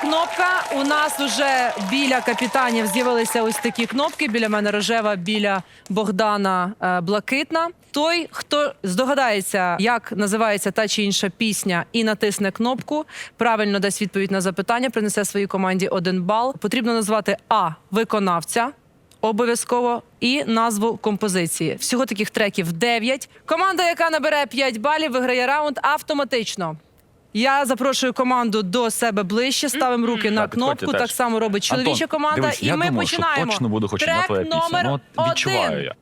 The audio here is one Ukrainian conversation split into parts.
кнопка. У нас уже біля капітанів з'явилися ось такі кнопки. Біля мене рожева, біля Богдана е, блакитна. Той, хто здогадається, як називається та чи інша пісня, і натисне кнопку, правильно дасть відповідь на запитання, принесе своїй команді один бал. Потрібно назвати А виконавця. Обов'язково і назву композиції. Всього таких треків 9. Команда, яка набере 5 балів, виграє раунд автоматично. Я запрошую команду до себе ближче, ставимо руки на Так, підходьте кнопку. теж. Так само робить чоловіча Антон, команда. дивись, і я ми думав, починаємо. Що точно буде хоч Трек одна твоя пісня. номер Ну, от відчуваю один. я.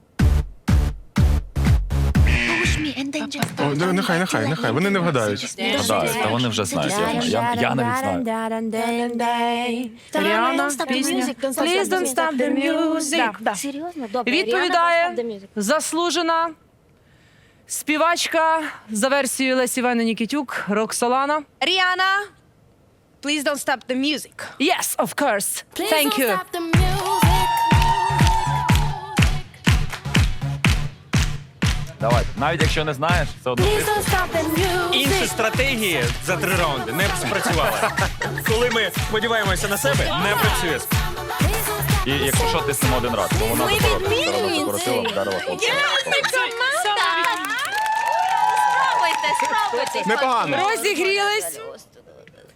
О, ну, нехай, нехай, нехай. Вони не вгадають. Гадаю, та вони вже знають. Я, я, я навіть знаю. Ріана, пісня. Please don't stop the music. Серйозно? Добре. Відповідає заслужена співачка за версією Лесі Івани Нікітюк Роксолана. Ріана, please don't stop the music. Yes, of course. Thank you. Давай, навіть якщо не знаєш, одно Інші стратегії за три раунди не спрацювали. Коли ми сподіваємося на себе, не працює. І якщо що, ти сам один раз, бо вона вдарила Непогано. Розігрілись.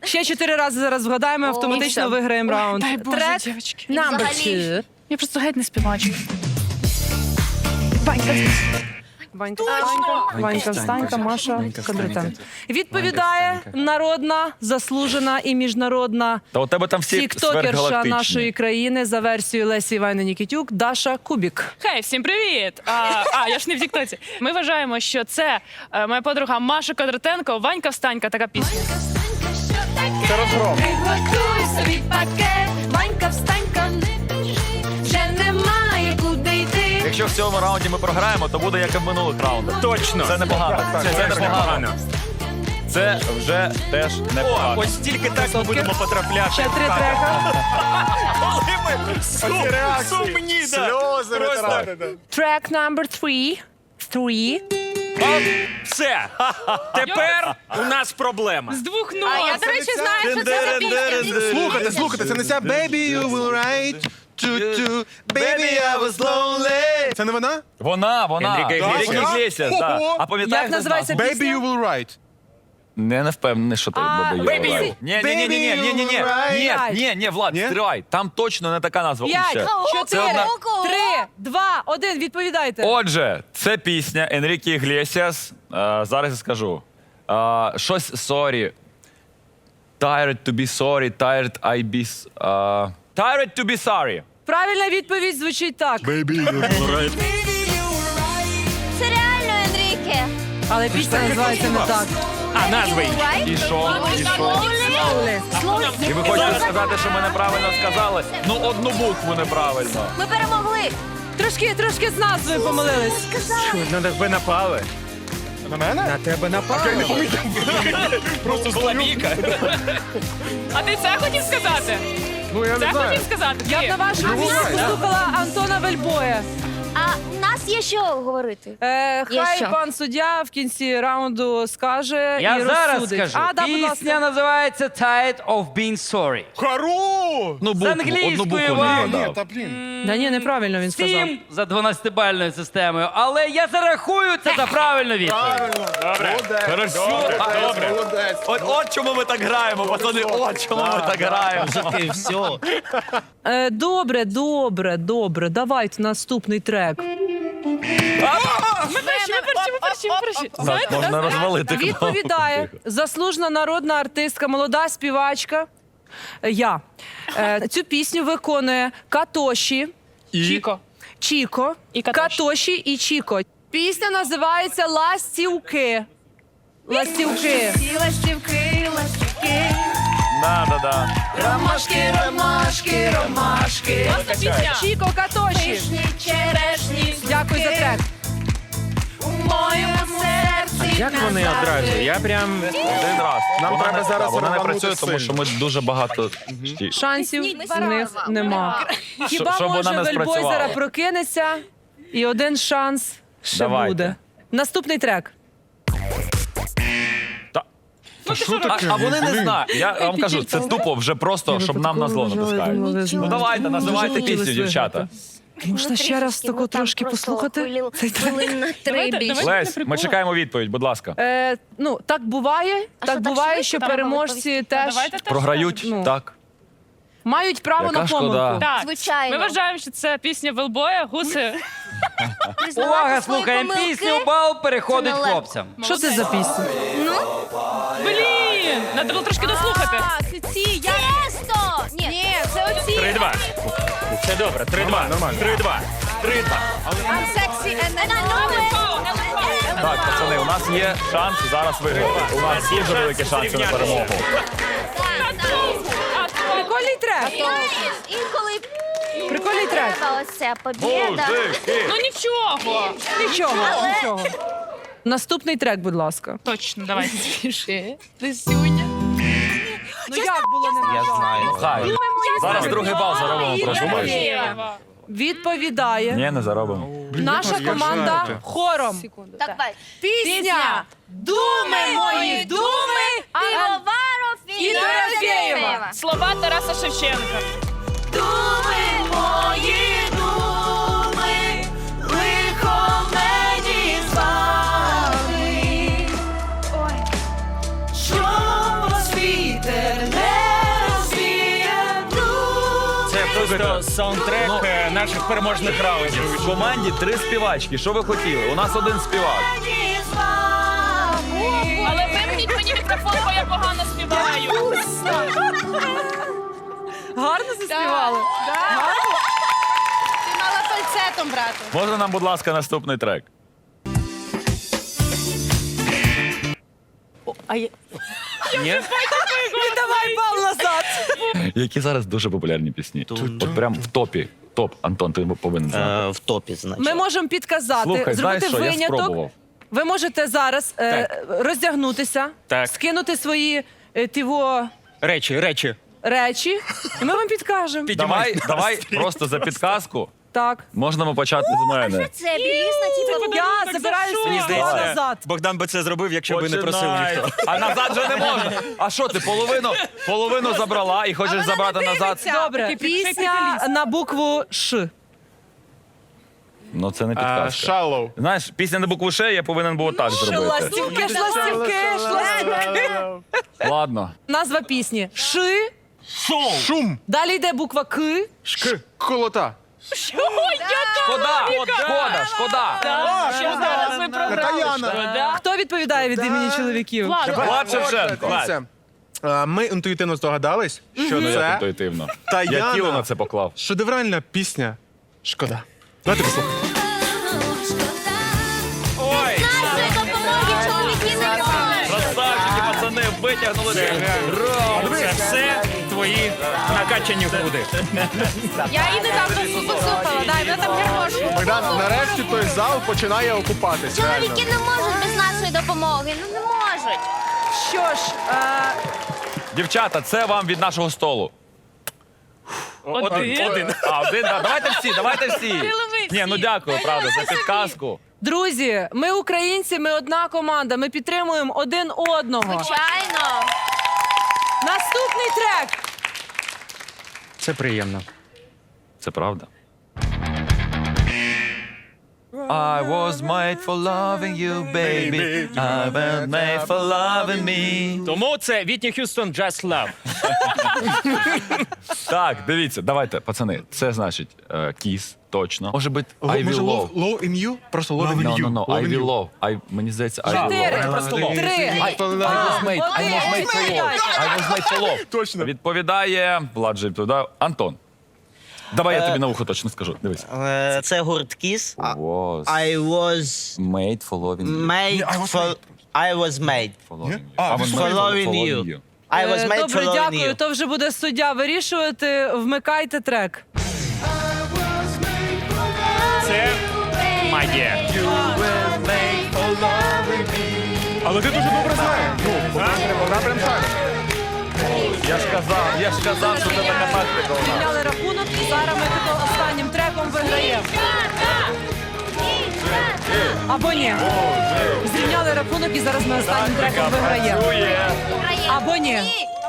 Ще чотири рази зараз вгадаємо, автоматично виграємо раунд. Дай Боже, Трек дівчатки. number two. Я просто геть не співачка. Ванька Встанька, Ванька Встанька, Маша Кондратенко. Відповідає народна, заслужена і міжнародна Та у тебе там всі тіктокерша сверхгалактичні. нашої країни за версією Лесі Івани Нікітюк Даша Кубік. Хей, всім привіт! А, а я ж не в Тіктоці. Ми вважаємо, що це е, моя подруга Маша Кондратенко, Ванька Встанька, така пісня. Це розгром. Приготуй собі пакет, Якщо в цьому раунді ми програємо, то буде як і в минулих раундах. Точно. Це непогано. Це Це непогано. непогано. Це вже теж О, непогано. ось тільки так ми будемо потрапляти. Ще три трека. Коли ми сум- сумні, да. Сльози Просто. витирати. Трек number three. Three. Все. Тепер у нас проблема. З двох нот. А я, до речі, знаю, що це за пісня. Слухайте, слухайте, це не ця Baby you will write to Baby I was lonely. Це не вона? Вона, вона. Енріке Іглесіас. Да. Ого. А пам'ятаєш, Як називається назву? Baby you will write. Не, не впевнений, що ти А, Baby Baby You. Ні, ні, ні, ні, ні, ні, ні, ні, Right. ні, ні, Влад, Ні? стривай. Там точно не така назва. П'ять, Ще. чотири, одна- три, два, один. Відповідайте. Отже, це пісня Енріке Іглесіас. Е, зараз я скажу. Е, щось sorry. Tired to be sorry, tired I be... s- е, tired to be sorry. Правильна відповідь звучить так. Це реально, Енріке. Але пісня називається не так. А, назви. І що? І що? І ви хочете сказати, що ми неправильно сказали? Ну, одну букву неправильно. Ми перемогли. Трошки, трошки з назвою помилились. Так ви напали. На мене? На тебе напали. Просто була бійка. А ти це хотів сказати? Ну я Це не знаю. хотів сказати? Я б на вашому місці послухала Антона Вельбоя. А нас є що говорити? Е, Є хай що? пан суддя в кінці раунду скаже Я і зараз розсудить. скажу. А, да, будь Пісня називається Tired of Being Sorry. Хару! Одну букву, одну букву не вам. Ні, та блін. Да ні, неправильно він сказав. Сім за 12-бальною системою, але я зарахую це за правильну відповідь. Правильно. Добре. Молодець. Хорошо. Молодець, Добре. молодець. От, от чому ми так граємо, пацани, от чому ми так граємо. Е, добре, добре, добре. Давайте наступний трек. Знаєте, можна розвалити кнопку. Відповідає заслужена народна артистка, молода співачка. е, Я Е, цю пісню виконує Катоші, Чіко. Чіко, І Катоші. Катоші і Чіко. Пісня називається Ластівки. Ластівки. Ластівки, ластівки, Да, да, да. ромашки, ромашки, ромашки, Класна пісня. Чіко Катоші. пишні черешні, Дякую за трек. у моєму серці. Як вони назавжди. одразу? Я прям Один раз. Нам Вона треба не- зараз Вона не рванути працює, тому що ми дуже багато... Шансів в них нема. Хіба щоб може вона не Вельбой спрацювала. зараз прокинеться і один шанс ще Давайте. буде. Наступний трек. А, а вони не знають. Я вам кажу, це тупо вже просто, щоб нам на зло натискають. Ну давайте, називайте пісню, дівчата. Можна ще раз таку трошки послухати? Цей трек? Хвилин на три більше. Лесь, ми чекаємо відповідь, будь ласка. Е, ну, так буває. А так що, так буває, швидко що переможці теж Давайте теж Програють ну. так. мають право Яка на шкода. помилку. Так, Звичайно. ми вважаємо, що це пісня Велбоя, гуси. Увага, слухаємо пісню, бал переходить Це нелегко. хлопцям. Що це за пісня? Блін! Треба було трошки дослухати. Так, ці, я... Тесто! Ні, Ні, це оці. 3-2. Все добре, 3-2. Нормально. 3-2. 3-2. I'm sexy and I know it. Так, пацани, у нас є шанс зараз виграти. У нас дуже великі шанси на перемогу. Прикольний трек. Інколи Прикольний трек. ось ця Ну нічого. Нічого, нічого. Наступний трек, будь ласка. Точно, давайте. Ну як було не Я знаю. Хай. Зараз другий бал заробимо трошки. Відповідає Ні, не заробимо. наша команда хором. Так, давай. Пісня «Думи мої, думи» Півоваров і Дорофєєва. Слова Тараса Шевченка. Думи просто саундтрек е, наших переможних раундів. В команді три співачки. Що ви хотіли? У нас один співак. Але вимкніть мені мікрофон, бо я погано співаю. Гарно заспівали? Ти мала фальцетом брати. Можна нам, будь ласка, наступний трек? Ні? Давай бал назад. Які зараз дуже популярні пісні. От прям в топі. Топ, Антон, ти повинен знати. Е, в топі, значить. Ми можемо підказати, Слухай, знаєш зробити що, я виняток. спробував. Ви можете зараз е, роздягнутися, Так. скинути свої е, тіво Речі, речі. речі, і ми вам підкажемо. Давай, давай просто за підказку. Так. Можна ми почати з мене. Це білізна, типу, Я забираю свої слова здається, назад. Богдан би це зробив, якщо би не просив Починай. ніхто. А назад вже не можна. А що ти половину, половину забрала і хочеш забрати назад? Добре, пісня на букву Ш. Ну це не підказка. Shallow. Знаєш, пісня на букву Ш я повинен був так зробити. Шластівки, шластівки, шластівки. Ладно. Назва пісні Ши. Шум. Далі йде буква К. Шк. Колота. Шкода, шкода, шкода. Що зараз ви програли? Таяна. Хто відповідає від імені чоловіків? Влад, Влад Шевченко. Дивіться, Ми інтуїтивно здогадались, що Ну як це інтуїтивно. Я тіло на це поклав. шедевральна пісня. Шкода. Давайте послухаємо. Ой. Красавчики, пацани, витягнули. це все твої накачані груди. Я її недавно послухала, дай, вона там гармошку. Богдан, нарешті той зал починає окупатись. реально. Чоловіки не можуть без нашої допомоги. Ну не можуть. Що ж, е, Дівчата, це вам від нашого столу. Один. Один. А, один, да. Давайте всі, давайте всі. Ні, ну дякую, правда, за підказку. друзі, ми українці, ми одна команда. Ми підтримуємо один одного. Звичайно. Наступний трек. Це приємно. Це правда. I was made for loving you, baby. I was made for loving me. Тому це Вітні Х'юстон Just Love. Так, дивіться, давайте, пацани. Це значить е, кіс, точно. Може бути I Може, will low, love. low in you? Просто low in No, you. no, no, I in will you. love. I, мені здається, I will Чотири. love. Просто лов. Три. I, I was made, I was made for love. I was made for love. Точно. Відповідає, Влад же відповідає, Антон. Давай я тобі на вухо точно скажу. Дивись. Е, Це гурт Kiss. Was I was made for loving you. made I was for... I was made. For loving you. А, I was for made loving you. I was Е, made Добре, loving дякую. you. То вже буде суддя вирішувати. Вмикайте трек. Магія. Але ти дуже добре знаєш. Ну, вона прям шарить. Я ж казав, я ж казав, що це така тактика у нас. Підняли рахунок, і зараз ми тако останнім треком виграємо. Або ні. Зрівняли рахунок і зараз ми останнім треком виграємо. Виграє. Або ні.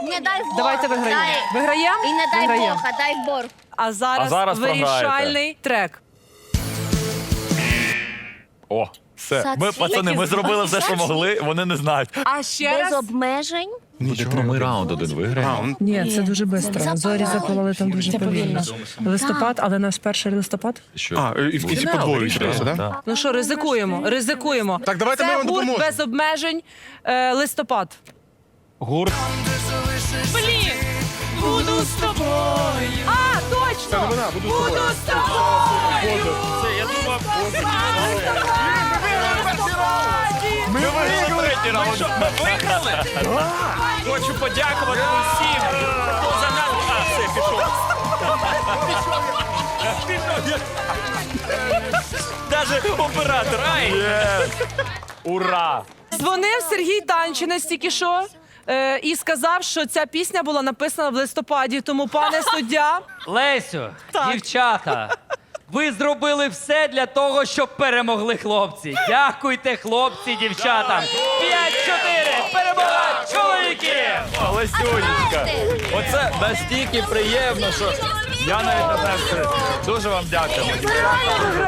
Не дай Бог. Давайте виграємо. Дай. Виграємо? І не дай Виграємо. Бог, а дай Бог. А зараз, А зараз вирішальний трек. О, все. Ми, пацани, ми зробили все, що могли, вони не знають. А ще Без раз. обмежень. Типу, ми раунд один виграємо. Ні, це дуже швидко. Зорі запалили там дуже повільно. Листопад, але наш перший листопад. Що? А, і, і, і подвоюють просто, так? Да? Ну що, ризикуємо, ризикуємо. Так, давайте це ми вам гурт допоможемо. без обмежень. Е, листопад. Гурт. Блін! Буду з тобою! Це не вона, буду з тобою. з тобою! Це я думав. Ми виграли третій раунд. Ми виграли? Хочу подякувати усім, хто за нас. А, все, пішов. Даже оператор. Ай! Ура! Дзвонив Сергій Танчинець тільки що. Е, і сказав, що ця пісня була написана в листопаді. Тому, пане суддя, Лесю, дівчата, ви зробили все для того, щоб перемогли хлопці. Дякуйте, хлопці, дівчатам. 5-4, перемога чоловіків! Лесюнечка. Оце настільки приємно, що я навіть не знаю, що дуже вам дякуємо.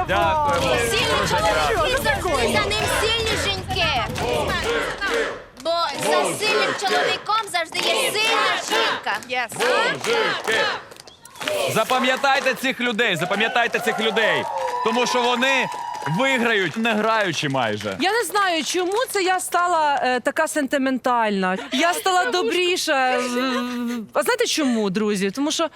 Дякуємо. Сильні чоловіки завжди за ним сильні жінки. Чоловіком завжди є сильна жінка. Запам'ятайте цих людей, запам'ятайте цих людей. Тому що вони виграють, не граючи майже. я не знаю, чому це я стала е, така сентиментальна. Я стала добріша. Е, А знаєте чому, друзі? Тому що.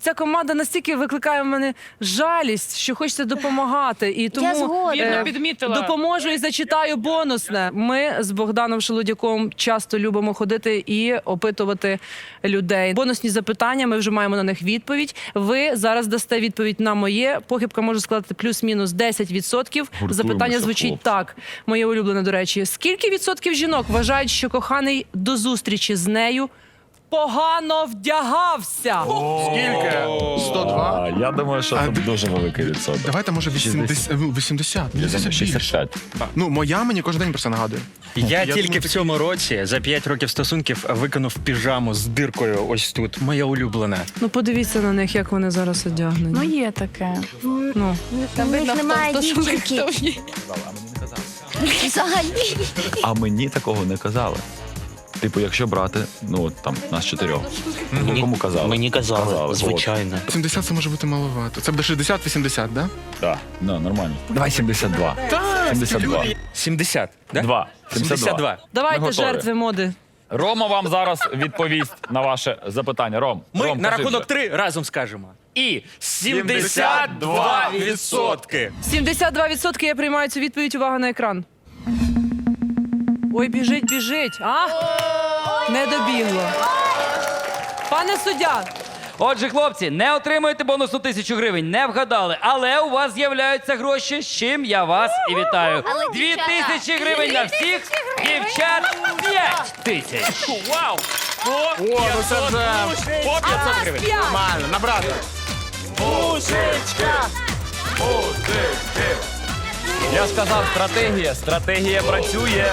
Ця команда настільки викликає в мене жалість, що хочеться допомагати. І тому згодна. Вірно підмітила. допоможу і зачитаю бонусне. Ми з Богданом Шелудяком часто любимо ходити і опитувати людей. Бонусні запитання. Ми вже маємо на них відповідь. Ви зараз дасте відповідь на моє. Похибка може складати плюс-мінус 10%. Запитання звучить хлопці. так. Моє улюблене, до речі. Скільки відсотків жінок вважають, що коханий до зустрічі з нею погано вдягався? Скільки? 102? А, я думаю, що А це ти- дуже великий відсоток. Давайте, може, 80. 80. Мені Я думаю, більше. 65. Ну, моя мені кожен день про це нагадує. Я, Я тільки думаю, в цьому році за 5 років стосунків виконав піжаму з диркою ось тут. Моя улюблена. Ну подивіться на них, як вони зараз одягнені. Ну є таке. Ну. У них немає дівчинки. Взагалі. А мені такого не казали. Типу, якщо брати, ну от там нас чотирьох. Ну, Кому казали? Мені казали, Казали, звичайно. 70 це може бути маловато. Це буде 60-80, да? Так, ну, нормально. Давай 72. 72. 70, да? Два. 72. Давайте готові. жертви моди. Рома вам зараз відповість на ваше запитання. Ром, Ми Ром, на кажи рахунок вже. 3 разом скажемо. І 72 відсотки. 72% я приймаю цю відповідь. Увага на екран. Ой, біжить, біжить. А? Не добігло. Пане суддя, Отже, хлопці, не отримуєте бонусну тисячу гривень, не вгадали, але у вас з'являються гроші, з чим я вас і вітаю. Дві тисячі гривень на всіх, дівчат п'ять тисяч. Вау! По О, ну це вже по 500 гривень. нормально, набрати. Я сказав, стратегія, стратегія працює.